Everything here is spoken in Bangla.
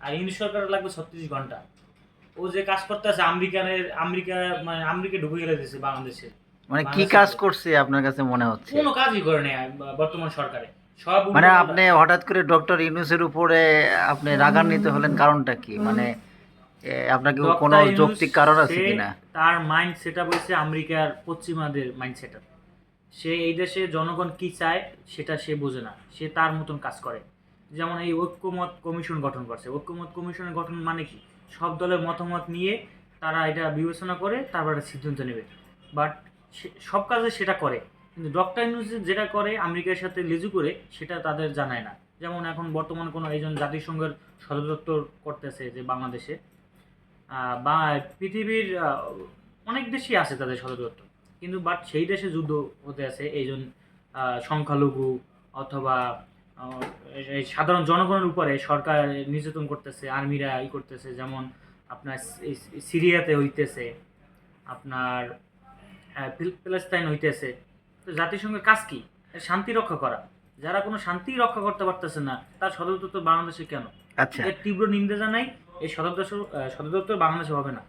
আর ইংলিশ সরকারের লাগবে ছত্রিশ ঘণ্টা। ও যে কাজ করতে আছে আমেরিকানের আমেরিকা মানে আমেরিকা ঢুকে গেলে দিচ্ছে বাংলাদেশে। মানে কি কাজ করছে আপনার কাছে মনে হচ্ছে? কোনো কাজই করে নেই বর্তমান সরকারে। সব মানে আপনি হঠাৎ করে ডক্টর ইউনুসের উপরে আপনি রাগান্বিত হলেন কারণটা কি? মানে এ, আপনার কি কোনো যৌক্তিক কারণ আছে কিনা? তার মাইন্ড সেট আপ হয়েছে আমেরিকার পশ্চিমাদের মাইন্ড সেট আপ সে এই দেশে জনগণ কি চায় সেটা সে বোঝে না। সে তার মতন কাজ করে। যেমন এই ঐক্যমত কমিশন গঠন করছে। ঐক্যমত কমিশনের গঠন মানে কি? সব দলের মতামত নিয়ে তারা এটা বিবেচনা করে তারপর একটা সিদ্ধান্ত নেবে। বাট সব কাজে সেটা করে। কিন্তু ডক্টর ইউনুস যেটা করে আমেরিকার সাথে লিজু করে, সেটা তাদের জানায় না। যেমন এখন বর্তমান কোনো একজন জাতিসংঘের সদর দপ্তর করতেছে যে বাংলাদেশে বা পৃথিবীর অনেক দেশই আছে তাদের সদর দপ্তর কিন্তু বাট সেই দেশে যুদ্ধ হতে আছে। এই জন সংখ্যালঘু অথবা সাধারণ জনগণের উপরে সরকার নির্যাতন করতেছে আর্মিরা ই করতেছে যেমন আপনার সিরিয়াতে হইতেছে আপনার প্যালেস্তাইন হইতেছে। তো জাতিসংঘের কাজ কি? শান্তি রক্ষা করা। যারা কোনো শান্তি রক্ষা করতে পারতেছে না তার সদর দপ্তর বাংলাদেশে কেন? আচ্ছা। তীব্র নিন্দা জানাই এই সদর দপ্তর সদর দপ্তর বাংলাদেশে হবে না।